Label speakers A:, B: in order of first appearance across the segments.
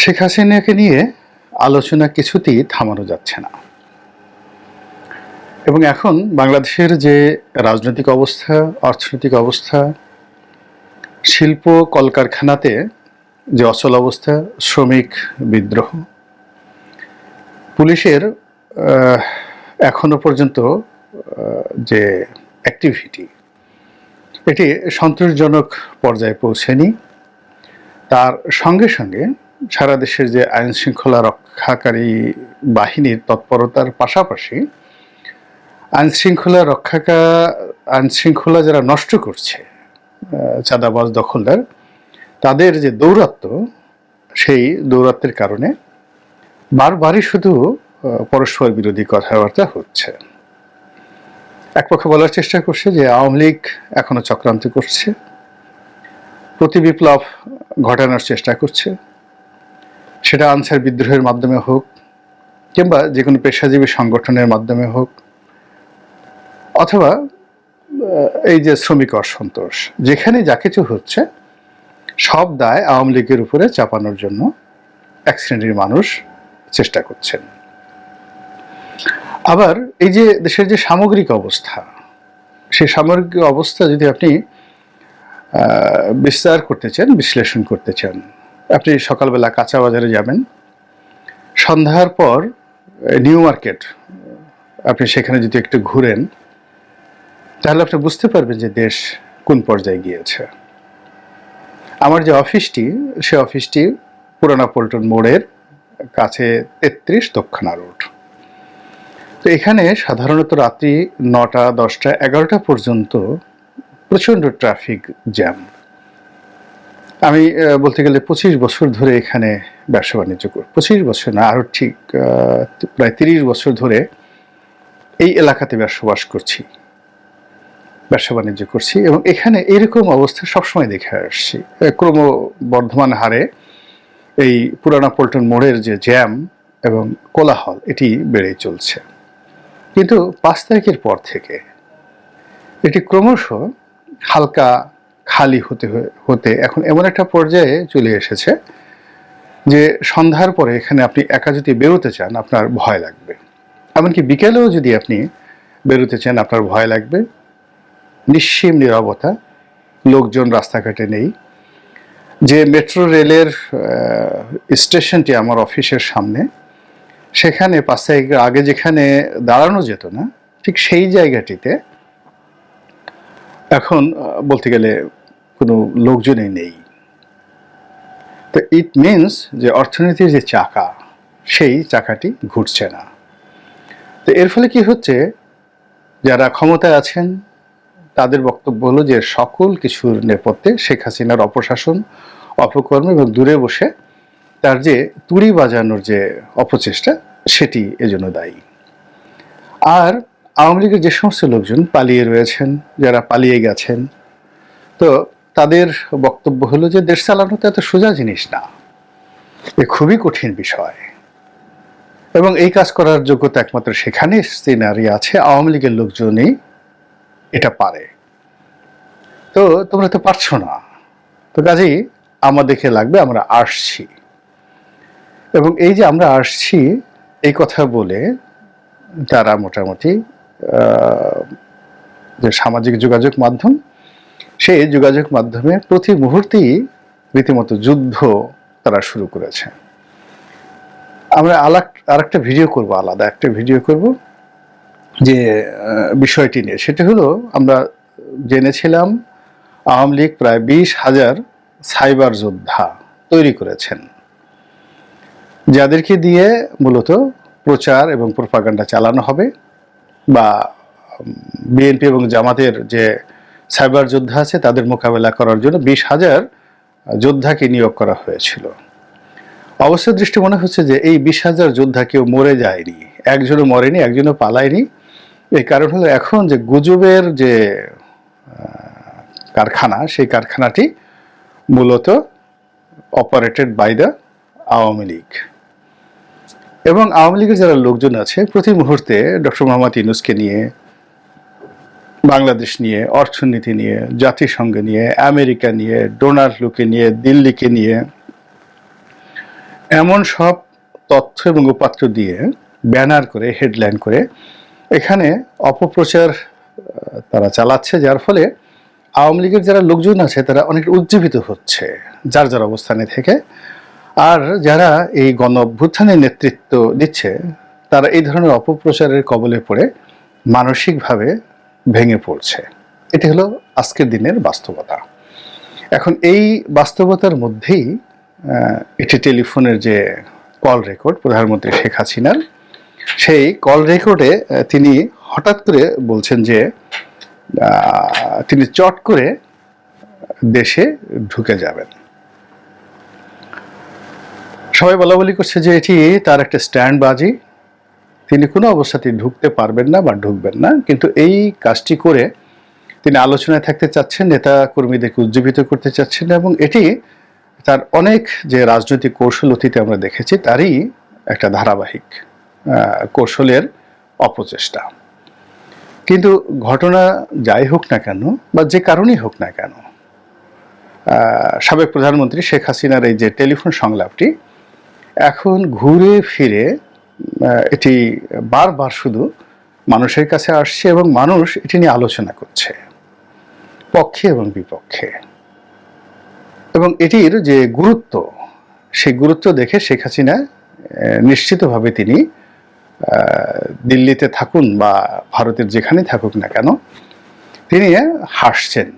A: শেখ হাসিনাকে নিয়ে আলোচনা কিছুতেই থামানো যাচ্ছে না। এবং এখন বাংলাদেশের যে রাজনৈতিক অবস্থা, অর্থনৈতিক অবস্থা, শিল্প কলকারখানাতে যে অচল অবস্থা, শ্রমিক বিদ্রোহ, পুলিশের এখনও পর্যন্ত যে অ্যাক্টিভিটি এটি সন্তোষজনক পর্যায়ে পৌঁছেনি। তার সঙ্গে সঙ্গে সারা দেশের যে আইন শৃঙ্খলা রক্ষাকারী বাহিনীর তৎপরতার পাশাপাশি আইন শৃঙ্খলা রক্ষাকা আইন শৃঙ্খলা যারা নষ্ট করছে চাঁদাবাজ দখলদার, তাদের যে দৌরাত্ম, সেই দৌরাত্মের কারণে বারবারই শুধু পরস্পর বিরোধী কথাবার্তা হচ্ছে। এক পক্ষ বলার চেষ্টা করছে যে আওয়ামী লীগ এখনও চক্রান্ত করছে, প্রতি বিপ্লব ঘটানোর চেষ্টা করছে। সেটা আনসার বিদ্রোহের মাধ্যমে হোক, কিংবা যে কোনো পেশাজীবী সংগঠনের মাধ্যমে হোক, অথবা এই যে শ্রমিক অসন্তোষ, যেখানে যা কিছু হচ্ছে, সব দায় আওয়ামী লীগের উপরে চাপানোর জন্য এক শ্রেণির মানুষ চেষ্টা করছেন। আবার এই যে দেশের যে সামগ্রিক অবস্থা সেই সামগ্রিক অবস্থা যদি আপনি বিস্তার করতে চান, বিশ্লেষণ করতে চান আপনি সকালবেলা কাঁচা বাজারে যাবেন। সন্ধ্যার পর নিউ মার্কেট, আপনি সেখানে যদি একটু ঘুরেন, তাহলে আপনি বুঝতে পারবেন যে দেশ কোন পর্যায়ে গিয়েছে। আমার যে অফিসটি, সে অফিসটি পুরানা পল্টন মোড়ের কাছে তেত্রিশ দক্ষিণা রোড। তো এখানে সাধারণত রাত্রি নটা, দশটা, এগারোটা পর্যন্ত প্রচণ্ড ট্রাফিক জ্যাম। আমি বলতে গেলে পঁচিশ বছর ধরে এখানে ব্যবসা বাণিজ্য করি পঁচিশ বছর না আরও ঠিক প্রায় তিরিশ বছর ধরে এই এলাকাতে বসবাস করছি। ব্যবসা বাণিজ্য করছি এবং এখানে এরকম অবস্থা সবসময় দেখে আসছি। আহ, ক্রমবর্ধমান হারে এই পুরানা পল্টন মোড়ের যে জ্যাম এবং কোলাহল এটি বেড়েই চলছে। কিন্তু পাঁচ তারিখের পর থেকে এটি ক্রমশ হালকা খালি হতে হতে এখন এমন একটা পর্যায়ে চলে এসেছে যে সন্ধ্যার পরে এখানে আপনি একা যদি বেরোতে চান, আপনার ভয় লাগবে। এমনকি বিকেলেও যদি আপনি বেরোতে চান, আপনার ভয় লাগবে। নিঃসীম নিরবতা, লোকজন রাস্তাঘাটে নেই। যে মেট্রো রেলের স্টেশনটি আমার অফিসের সামনে, সেখানে পাঁচ তারিখের আগে যেখানে দাঁড়ানো যেত না, ঠিক সেই জায়গাটিতে এখন বলতে গেলে কোনো লোকজনই নেই। তো ইট মিনস যে অর্থনীতির যে চাকা, সেই চাকাটি ঘুরছে না। তো এর ফলে কি হচ্ছে? যারা ক্ষমতায় আছেন, তাদের বক্তব্য হলো যে সকল কিছুর নেপথ্যে শেখ হাসিনার অপশাসন, অপকর্ম এবং দূরে বসে তার যে তুড়ি বাজানোর যে অপচেষ্টা, সেটি এজন্য দায়ী। আর আওয়ামী লীগের যে সমস্ত লোকজন পালিয়ে রয়েছেন, যারা পালিয়ে গেছেন, তো তাদের বক্তব্য হলো যে দেশ চালানো তো এত সোজা জিনিস না। এ খুবই কঠিন বিষয়। এবং এই কাজ করার যোগ্যতা একমাত্র সেখানে সিনারি আছে, আওয়ামী লীগের লোকজনই এটা পারে। তো তোমরা তো পারছ না। তো কাজেই আমাদেরকে লাগবে আমরা আসছি। এবং এই যে আমরা আসছি, এই কথা বলে তারা মোটামুটি যে সামাজিক যোগাযোগ মাধ্যম সেই যোগাযোগ মাধ্যমে প্রতি মুহূর্তেই রীতিমতো যুদ্ধ তারা শুরু করেছে। আমরা আলাক, আরেকটা ভিডিও করব আলাদা একটা ভিডিও করব যে বিষয়টি নিয়ে। সেটা হলো, আমরা জেনেছিলাম আওয়ামী লীগ প্রায় বিশ হাজার সাইবার যোদ্ধা তৈরি করেছেন, যাদেরকে দিয়ে মূলত প্রচার এবং প্রপাগান্ডা চালানো হবে বা বিএনপি এবং জামাতের যে সাইবার যোদ্ধা আছে, তাদের মোকাবেলা করার জন্য বিশ হাজার যোদ্ধাকে নিয়োগ করা হয়েছিল। অবশ্য দৃষ্টি মনে হচ্ছে যে এই বিশ হাজার যোদ্ধা কেউ মরে যায়নি, একজনও মরেনি, একজনও পালায়নি। এই কারণ হলো এখন যে গুজবের যে কারখানা, সেই কারখানাটি মূলত operated by the Awami League. এবং আওয়ামী লীগের যারা লোকজন আছে, প্রতি মুহূর্তে ডক্টর মোহাম্মদ ইউনুসকে নিয়ে বাংলাদেশ নিয়ে, অর্থনীতি নিয়ে, জাতিসংঘ নিয়ে, আমেরিকা নিয়ে, ডোনাল্ড লুকে নিয়ে, দিল্লিকে নিয়ে, এমন সব তথ্য এবং উপাত্ত দিয়ে ব্যানার করে, হেডলাইন করে এখানে অপপ্রচার তারা চালাচ্ছে, যার ফলে আওয়ামী লীগের যারা লোকজন আছে, তারা অনেক উজ্জীবিত হচ্ছে, যার যার অবস্থানে থেকে। আর যারা এই গণ অভ্যুত্থানের নেতৃত্ব দিচ্ছে, তারা এই ধরনের অপপ্রচারের কবলে পড়ে মানসিকভাবে ভেঙে পড়ছে। এটি হলো আজকের দিনের বাস্তবতা। এখন এই বাস্তবতার মধ্যেই একটি টেলিফোনের যে কল রেকর্ড, প্রধানমন্ত্রী শেখ হাসিনার, সেই কল রেকর্ডে তিনি হঠাৎ করে বলছেন যে তিনি চট করে দেশে ঢুকে যাবেন। সবাই বলা বলি করছে যে এটি তার একটা স্ট্যান্ড বাজি তিনি কোনো অবস্থাতেই ঢুকতে পারবেন না বা ঢুকবেন না, কিন্তু এই কাজটি করে তিনি আলোচনায় থাকতে চাচ্ছেন, নেতা কর্মীদেরকে উজ্জীবিত করতে চাচ্ছেন এবং এটি তার অনেক যে রাজনৈতিক কৌশল অতীতে আমরা দেখেছি, তারই একটা ধারাবাহিক কৌশলের অপচেষ্টা। কিন্তু ঘটনা যাই হোক না কেন বা যে কারণেই হোক না কেন সাবেক প্রধানমন্ত্রী শেখ হাসিনার এই যে টেলিফোন সংলাপটি এখন ঘুরে ফিরে এটি বারবার শুধু মানুষের কাছে আসছে এবং মানুষ এটি নিয়ে আলোচনা করছে পক্ষে এবং বিপক্ষে। এবং এটির যে গুরুত্ব সেই গুরুত্ব দেখে শেখ হাসিনা নিশ্চিতভাবে তিনি দিল্লিতে থাকুন বা ভারতের যেখানে থাকুক না কেন তিনি হাসছেন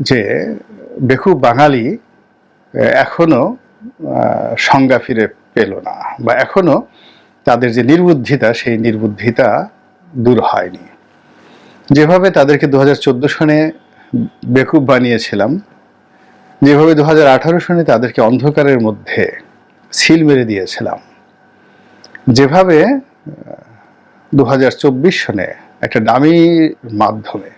A: যে বেকুব বাঙালি আহ, এখনও সংজ্ঞা ফিরে পেল না বা এখনও তাদের যে নির্বুদ্ধিতা, সেই নির্বুদ্ধিতা দূর হয়নি। যেভাবে তাদেরকে দু হাজার চোদ্দ সনে বেকুব বানিয়েছিলাম, যেভাবে দু হাজার আঠারো সনে তাদেরকে অন্ধকারের মধ্যে সিল মেরে দিয়েছিলাম, যেভাবে দু হাজার চব্বিশ সনে একটা ডামির মাধ্যমে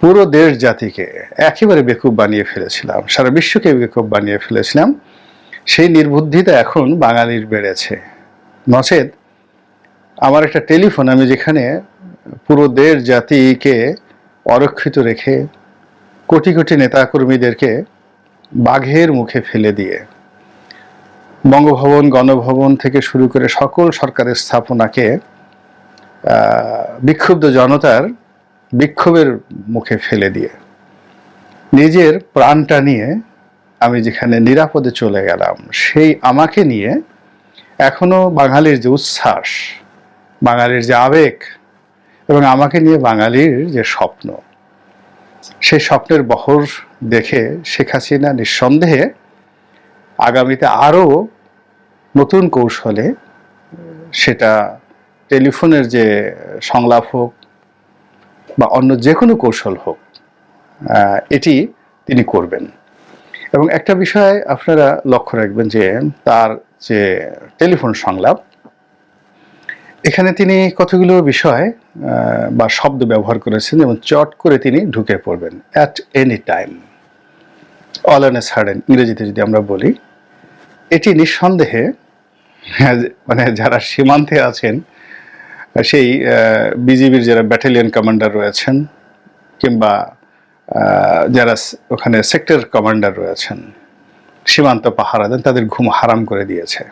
A: পুরো দেশ জাতিকে একেবারে বেকুব বানিয়ে ফেলেছিলাম, সারা বিশ্বকে বেকুব বানিয়ে ফেলেছিলাম সেই নির্বুদ্ধিতা এখন বাঙালির বেড়েছে। নচেত আমার একটা টেলিফোন, আমি যেখানে পুরো দেশ জাতিকে অরক্ষিত রেখে কোটি কোটি নেতাকর্মীদেরকে বাঘের মুখে ফেলে দিয়ে বঙ্গভবন, গণভবন থেকে শুরু করে সকল সরকারের স্থাপনাকে বিক্ষুব্ধ জনতার বিক্ষোভের মুখে ফেলে দিয়ে নিজের প্রাণটা নিয়ে আমি যেখানে নিরাপদে চলে গেলাম, সেই আমাকে নিয়ে এখনও বাঙালির যে উচ্ছ্বাস, বাঙালির যে আবেগ এবং আমাকে নিয়ে বাঙালির যে স্বপ্ন, সেই স্বপ্নের বহর দেখে শেখ হাসিনা নিঃসন্দেহে আগামীতে আরও নতুন কৌশলে সেটা টেলিফোনের যে সংলাপ হোক বা অন্য যে কোনো কৌশল হোক এটি তিনি করবেন। এবং একটা বিষয় আপনারা লক্ষ্য রাখবেন যে তার যে টেলিফোন সংলাপ এখানে তিনি কতগুলো বিষয় বা শব্দ ব্যবহার করেছেন যেমন চট করে তিনি ঢুকে পড়বেন at any time all an a sudden ইংরেজিতে যদি আমরা বলি এটি নিঃসন্দেহে হ্যাঁ, মানে যারা সীমান্তে আছেন সেই বিজিবির যারা ব্যাটালিয়ন কমান্ডার রয়েছেন কিংবা যারা ওখানে সেক্টর কমান্ডার রয়েছেন, সীমান্ত পাহারা দেন, তাদের ঘুম হারাম করে দিয়েছে।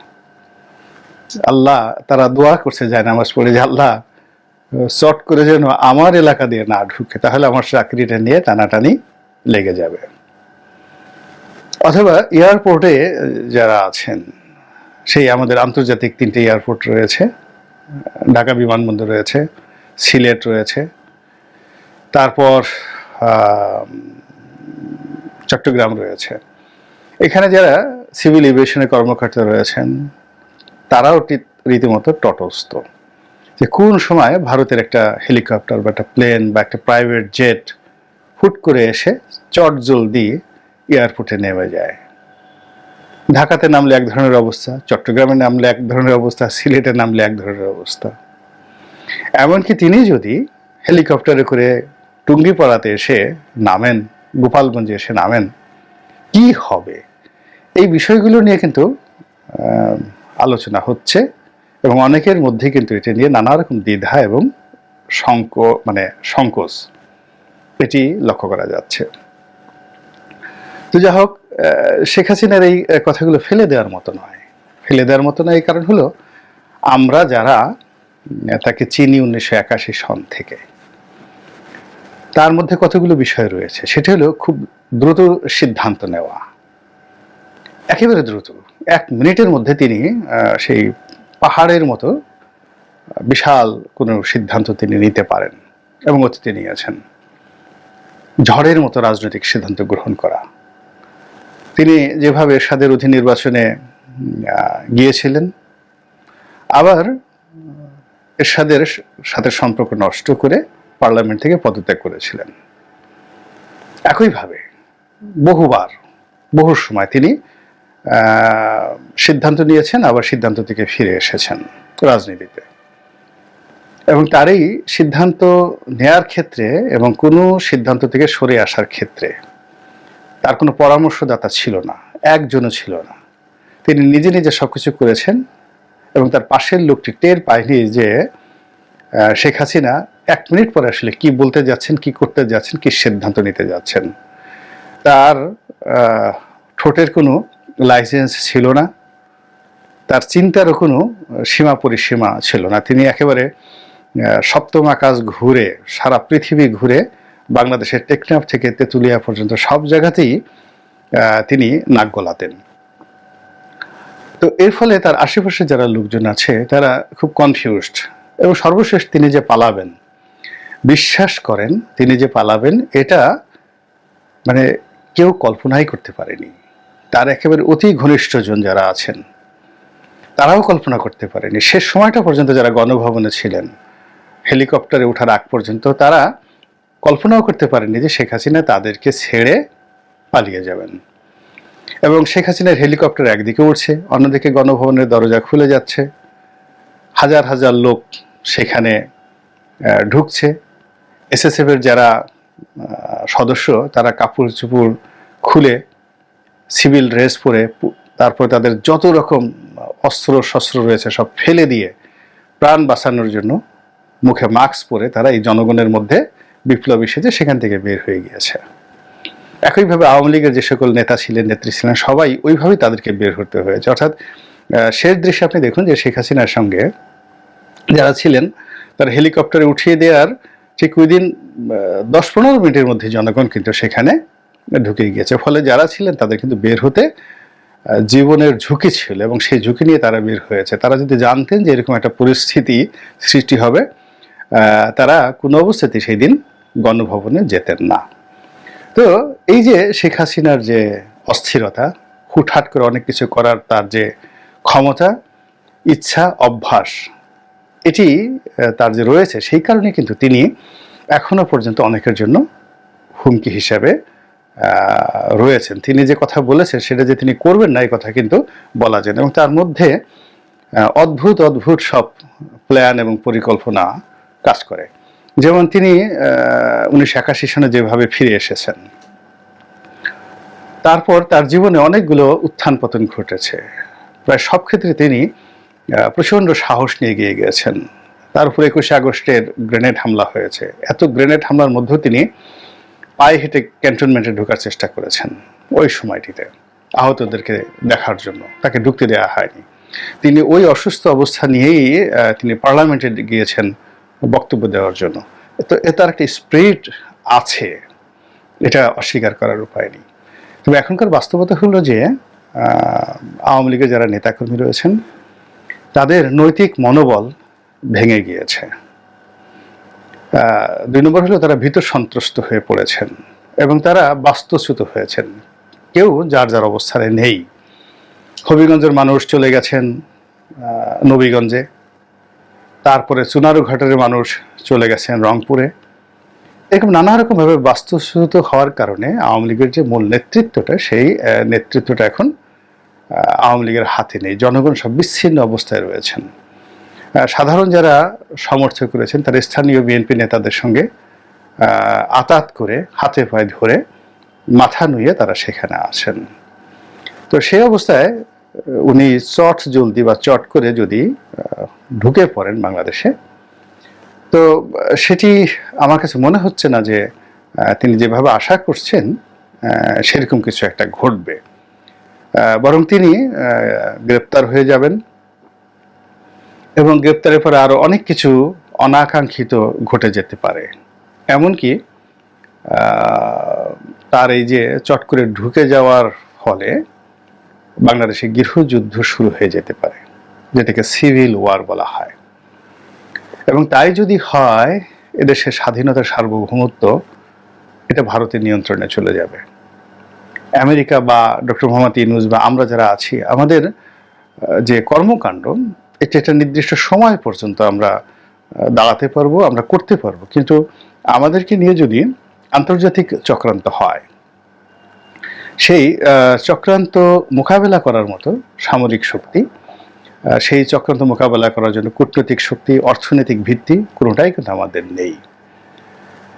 A: আল্লাহ তারা দোয়া করছে, যায় নামাজ পড়ে, যে আল্লাহ, চট করে যেন আমার এলাকা দিয়ে না ঢুকে, তাহলে আমার চাকরিটা নিয়ে টানাটানি লেগে যাবে। অথবা এয়ারপোর্টে যারা আছেন, সেই আমাদের আন্তর্জাতিক তিনটে এয়ারপোর্ট রয়েছে, ঢাকা বিমানবন্দর রয়েছে, সিলেট রয়েছে, তারপর চট্টগ্রাম রয়েছে। এখানে যারা সিভিল এভিয়েশনের কর্মকর্তা রয়েছেন, তারাও রীতিমতো তটস্থ। যে কোন সময় ভারতের একটা হেলিকপ্টার বা একটা প্লেন বা একটা প্রাইভেট জেট হুট করে এসে চট জলদি এয়ারপোর্টে নেমে যায়। ঢাকাতে নামলে এক ধরনের অবস্থা, চট্টগ্রামে নামলে এক ধরনের অবস্থা, সিলেটে নামলে এক ধরনের অবস্থা। এমনকি তিনি যদি হেলিকপ্টারে করে টুঙ্গিপাড়াতে এসে নামেন, গোপালগঞ্জে এসে নামেন, কি হবে? এই বিষয়গুলো নিয়ে কিন্তু আলোচনা হচ্ছে এবং অনেকের মধ্যে কিন্তু এটা নিয়ে নানা রকম দ্বিধা এবং সংক মানে সংকোচ এটি লক্ষ্য করা যাচ্ছে। তো যাই হোক শেখ হাসিনার এই কথাগুলো ফেলে দেওয়ার মতো নয়। ফেলে দেওয়ার মতো নয় এই কারণ হলো, আমরা যারা, তাকে চিনি উনিশশো একাশি সন থেকে তার মধ্যে কতগুলো বিষয় রয়েছে? সেটা হলো খুব দ্রুত সিদ্ধান্ত নেওয়া। একেবারে দ্রুত। এক মিনিটের মধ্যে তিনি সেই পাহাড়ের মতো বিশাল কোনো সিদ্ধান্ত তিনি নিতে পারেন এবং অতীতে নিয়েছেন ঝড়ের মতো রাজনৈতিক সিদ্ধান্ত গ্রহণ করা। তিনি যেভাবে এরশাদের অধীন নির্বাচনে গিয়েছিলেন, আবার এরশাদের সাথে সম্পর্ক নষ্ট করে পার্লামেন্ট থেকে পদত্যাগ করেছিলেন। একইভাবে বহুবার বহু সময় তিনি সিদ্ধান্ত নিয়েছেন, আবার সিদ্ধান্ত থেকে ফিরে এসেছেন রাজনীতিতে। এবং তারই সিদ্ধান্ত নেয়ার ক্ষেত্রে এবং কোনো সিদ্ধান্ত থেকে সরে আসার ক্ষেত্রে তার কোনো পরামর্শদাতা ছিল না, একজনও ছিল না। তিনি নিজে নিজে সবকিছু করেছেন এবং তার পাশের লোকটি টের পায়নি যে শেখ হাসিনা এক মিনিট পরে আসলে কি বলতে যাচ্ছেন, কি করতে যাচ্ছেন, কি সিদ্ধান্ত নিতে যাচ্ছেন? তার ঠোঁটের কোনো লাইসেন্স ছিল না। তার চিন্তারও কোনো সীমা পরিসীমা ছিল না। তিনি একেবারে সপ্তম আকাশ ঘুরে, সারা পৃথিবী ঘুরে বাংলাদেশের টেকনাফ থেকে তেঁতুলিয়া পর্যন্ত সব জায়গাতেই তিনি নাক গলাতেন। তো এর ফলে তার আশেপাশে যারা লোকজন আছে, তারা খুব কনফিউজড এবং সর্বশেষ তিনি যে পালাবেন বিশ্বাস করেন তিনি যে পালাবেন, এটা মানে কেউ কল্পনাই করতে পারেনি। তার একেবারে অতি ঘনিষ্ঠজন যারা আছেন, তারাও কল্পনা করতে পারেনি। শেষ সময়টা পর্যন্ত যারা গণভবনে ছিলেন, হেলিকপ্টারে ওঠার আগ পর্যন্ত তারা কল্পনাও করতে পারেনি যে শেখ হাসিনা তাদেরকে ছেড়ে পালিয়ে যাবেন। এবং শেখ হাসিনার হেলিকপ্টার একদিকে উঠছে অন্যদিকে গণভবনের দরজা খুলে যাচ্ছে। হাজার হাজার লোক সেখানে ঢুকছে। এসএসএফ এর যারা সদস্য, তারা কাপড় চুপড় খুলে সিভিল ড্রেস পরে তারপর তাদের যত রকম অস্ত্র শস্ত্র রয়েছে সব ফেলে দিয়ে প্রাণ বাঁচানোর জন্য মুখে মাস্ক পরে তারা এই জনগণের মধ্যে বিপ্লবী সেজে সেখান থেকে বের হয়ে গিয়েছে। একইভাবে আওয়ামী লীগের যে সকল নেতা ছিলেন, নেত্রী ছিলেন, সবাই ওইভাবেই তাদেরকে বের হতে হয়েছে। অর্থাৎ শেষ দৃশ্যে আপনি দেখুন যে শেখ হাসিনার সঙ্গে যারা ছিলেন, তার হেলিকপ্টারে উঠিয়ে দেওয়ার ঠিক ওই দিন দশ পনেরো মিনিটের মধ্যে জনগণ কিন্তু সেখানে ঢুকে গিয়েছে। ফলে যারা ছিলেন তাদের কিন্তু বের হতে জীবনের ঝুঁকি ছিল এবং সেই ঝুঁকি নিয়ে তারা বের হয়েছে। তারা যদি জানতেন যে এরকম একটা পরিস্থিতি সৃষ্টি হবে তারা কোনো অবস্থাতেই সেই দিন গণভবনে যেতেন না। তো এই যে শেখ হাসিনার যে অস্থিরতা, হুটহাট করে অনেক কিছু করার তার যে ক্ষমতা, ইচ্ছা, অভ্যাস এটি তার যে রয়েছে, সেই কারণে কিন্তু তিনি এখনও পর্যন্ত অনেকের জন্য হুমকি হিসাবে রয়েছেন। তিনি যে কথা বলেছেন, সেটা যে তিনি করবেন না, এই কথা কিন্তু বলা যায় এবং তার মধ্যে অদ্ভুত অদ্ভুত সব প্ল্যান এবং পরিকল্পনা কাজ করে। যেমন তিনি উনিশশো একাশি সনে যেভাবে ফিরে এসেছেন, তারপর তার জীবনে অনেকগুলো উত্থান পতন ঘটেছে। প্রায় সব ক্ষেত্রে তিনি প্রচণ্ড সাহস নিয়ে এগিয়ে গিয়েছেন। তার উপর একুশে আগস্টের গ্রেনেড হামলা হয়েছে। এত গ্রেনেড হামলার মধ্যেও তিনি পায়ে হেঁটে ক্যান্টনমেন্টে ঢোকার চেষ্টা করেছেন ওই সময়টিতে, আহতদেরকে দেখার জন্য। তাকে ঢুকতে দেওয়া হয়নি। তিনি ওই অসুস্থ অবস্থা নিয়েই তিনি পার্লামেন্টে গিয়েছেন বক্তব্য দেওয়ার জন্য। তো এ তার একটা স্প্রিট আছে, এটা অস্বীকার করার উপায় নেই। তবে এখনকার বাস্তবতা হলো যে আওয়ামী লীগের যারা নেতাকর্মী রয়েছেন তাদের নৈতিক মনোবল ভেঙে গিয়েছে। দুই নম্বর হলো তারা ভীত সন্ত্রস্ত হয়ে পড়েছেন এবং তারা বাস্তুচ্যুত হয়েছেন। কেউ যার যার অবস্থানে নেই। হবিগঞ্জের মানুষ চলে গেছেন নবীগঞ্জে। তারপরে চুনারুঘাটের মানুষ চলে গেছেন রংপুরে। এরকম নানা রকমভাবে বাস্তুচ্যুত হওয়ার কারণে আওয়ামী লীগের যে মূল নেতৃত্বটা, সেই নেতৃত্বটা এখন আওয়ামী লীগের হাতে নেই। জনগণ সব বিচ্ছিন্ন অবস্থায় রয়েছেন। সাধারণ যারা সমর্থক করেছেন তারা স্থানীয় বিএনপি নেতাদের সঙ্গে আতাত করে, হাতে পায়ে ধরে, মাথা নুয়ে তারা সেখানে আছেন। তো সেই অবস্থায় উনি চট জলদি বা চট করে যদি ঢুকে পড়েন বাংলাদেশে, তো সেটি আমার কাছে মনে হচ্ছে না যে তিনি যেভাবে আশা করছেন সেরকম কিছু একটা ঘটবে। বরং তিনি গ্রেপ্তার হয়ে যাবেন। এবং গ্রেপ্তারের পরে আরও অনেক কিছু অনাকাঙ্ক্ষিত ঘটে যেতে পারে। এমনকি তার এই যে চট করে ঢুকে যাওয়ার ফলে বাংলাদেশে গৃহযুদ্ধ শুরু হয়ে যেতে পারে, যেটাকে সিভিল ওয়ার বলা হয়। এবং তাই যদি হয় এদেশের স্বাধীনতার সার্বভৌমত্ব, এটা ভারতের নিয়ন্ত্রণে চলে যাবে। আমেরিকা বা ডক্টর মোহাম্মদ ইউনুস বা আমরা যারা আছি, আমাদের যে কর্মকাণ্ড, এটা একটা নির্দিষ্ট সময় পর্যন্ত আমরা দাঁড়াতে পারব, আমরা করতে পারব। কিন্তু আমাদেরকে নিয়ে যদি আন্তর্জাতিক চক্রান্ত হয়, সেই চক্রান্ত মোকাবেলা করার মতো সামরিক শক্তি সেই চক্রান্ত মোকাবেলা করার জন্য কূটনৈতিক শক্তি, অর্থনৈতিক ভিত্তি কোনোটাই কিন্তু আমাদের নেই।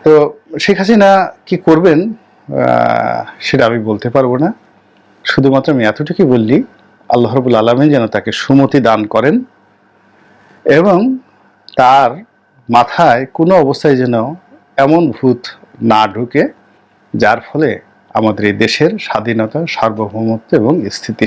A: তো শেখ হাসিনা কি করবেন? সেটা আমি বলতে পারব না। শুধুমাত্র আমি এতটুকুই বললি, আল্লাহ রবুল আলমী যেন তাকে সুমতি দান করেন এবং তার মাথায় কোনো অবস্থায় যেন এমন ভূত না ঢুকে, যার ফলে আমাদের এই দেশের স্বাধীনতা, সার্বভৌমত্ব এবং স্থিতিশীল